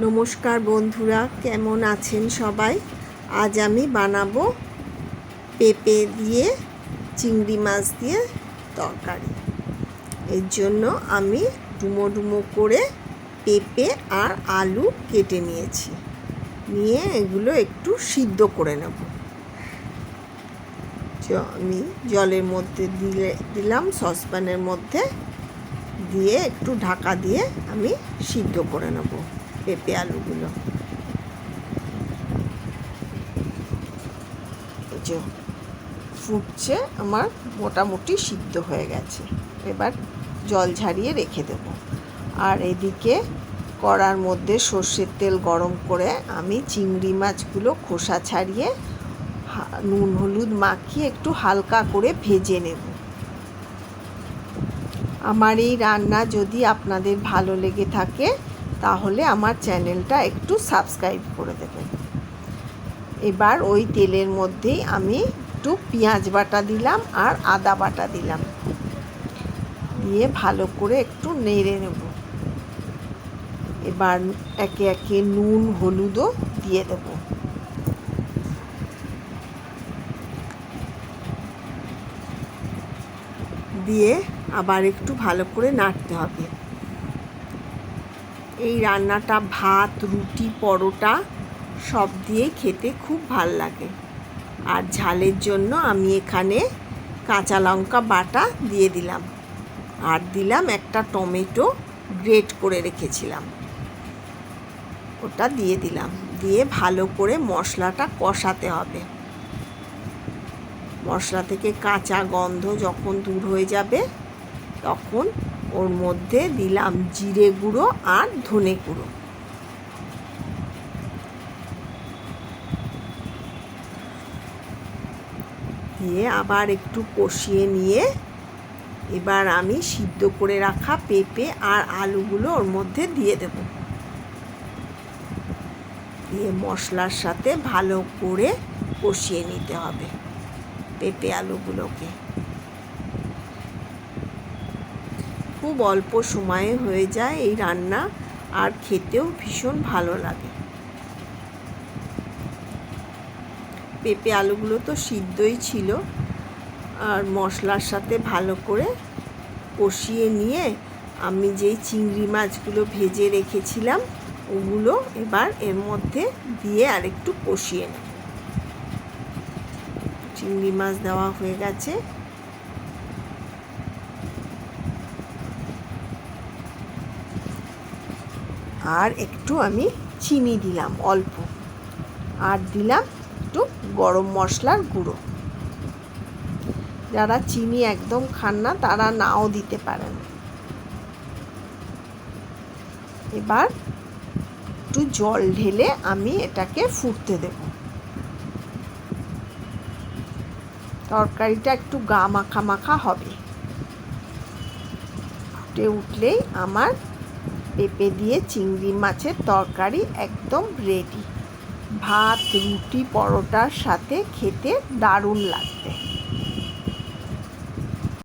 নমস্কার বন্ধুরা, কেমন আছেন সবাই? আজ আমি বানাবো পেঁপে দিয়ে চিংড়ি মাছ দিয়ে তরকারি। এর জন্য আমি ডুমো ডুমো করে পেঁপে আর আলু কেটে নিয়েছি। নিয়ে এগুলো একটু সিদ্ধ করে নেব। আমি জলের মধ্যে দিলে, দিলাম, সসপ্যানের মধ্যে দিয়ে একটু ঢাকা দিয়ে আমি সিদ্ধ করে নেব। পেঁপে আলুগুলো ফুটছে, আমার মোটামুটি সিদ্ধ হয়ে গেছে। এবার জল ঝারিয়ে রেখে দেব। আর এদিকে কড়ার মধ্যে সর্ষের তেল গরম করে আমি চিংড়ি মাছগুলো খোসা ছাড়িয়ে নুন, হলুদ মাখিয়ে একটু হালকা করে ভেজে নেব। আমার এই রান্না যদি আপনাদের ভালো লেগে থাকে তাহলে আমার চ্যানেলটা একটু সাবস্ক্রাইব করে দেবেন। এবার ওই তেলের মধ্যেই আমি একটু পেঁয়াজ বাটা দিলাম আর আদা বাটা দিলাম। দিয়ে ভালো করে একটু নেড়ে নেব। এবার একে একে নুন, হলুদও দিয়ে দেব। দিয়ে আবার একটু ভালো করে নাড়তে হবে। এই রান্নাটা, ভাত, রুটি, পরোটা সব দিয়ে খেতে খুব ভালো লাগে। আর ঝালের জন্য আমি এখানে কাঁচা লঙ্কা বাটা দিয়ে দিলাম। আর দিলাম একটা টমেটো গ্রেট করে রেখেছিলাম। ওটা দিয়ে দিলাম। দিয়ে ভালো করে মশলাটা কষাতে হবে। মশলা থেকে কাঁচা গন্ধ যখন দূর হয়ে যাবে, তখন ওর মধ্যে দিলাম জিরে গুঁড়ো আর ধনে গুঁড়ো। দিয়ে আবার একটু কষিয়ে নিয়ে এবার আমি সিদ্ধ করে রাখা পেঁপে আর আলুগুলো ওর মধ্যে দিয়ে দেব। দিয়ে মশলার সাথে ভালো করে কষিয়ে নিতে হবে পেঁপে আলুগুলোকে। খুব অল্প সময়ে হয়ে যায় এই রান্না, আর খেতেও ভীষণ ভালো লাগে। পেঁপে আলুগুলো তো সিদ্ধই ছিল, আর মশলার সাথে ভালো করে কষিয়ে নিয়ে আমি যেই চিংড়ি মাছগুলো ভেজে রেখেছিলাম, ওগুলো এবার এর মধ্যে দিয়ে আর একটু কষিয়ে নেব। চিংড়ি মাছ দেওয়া হয়ে গেছে। আর একটু আমি চিনি দিলাম অল্প। আর দিলাম একটু গরম মশলার গুঁড়ো। যারা চিনি একদম খান না, তারা নাও দিতে পারেন। এবার একটু জল ঢেলে আমি এটাকে ফুটতে দেব। তরকারিটা একটু গা মাখা মাখা হবে। ফুটে উঠলেই আমার পেঁপে দিয়ে চিংড়ি মাছের তরকারি একদম রেডি ভাত রুটি পরোটার সাথে খেতে দারুণ লাগবে।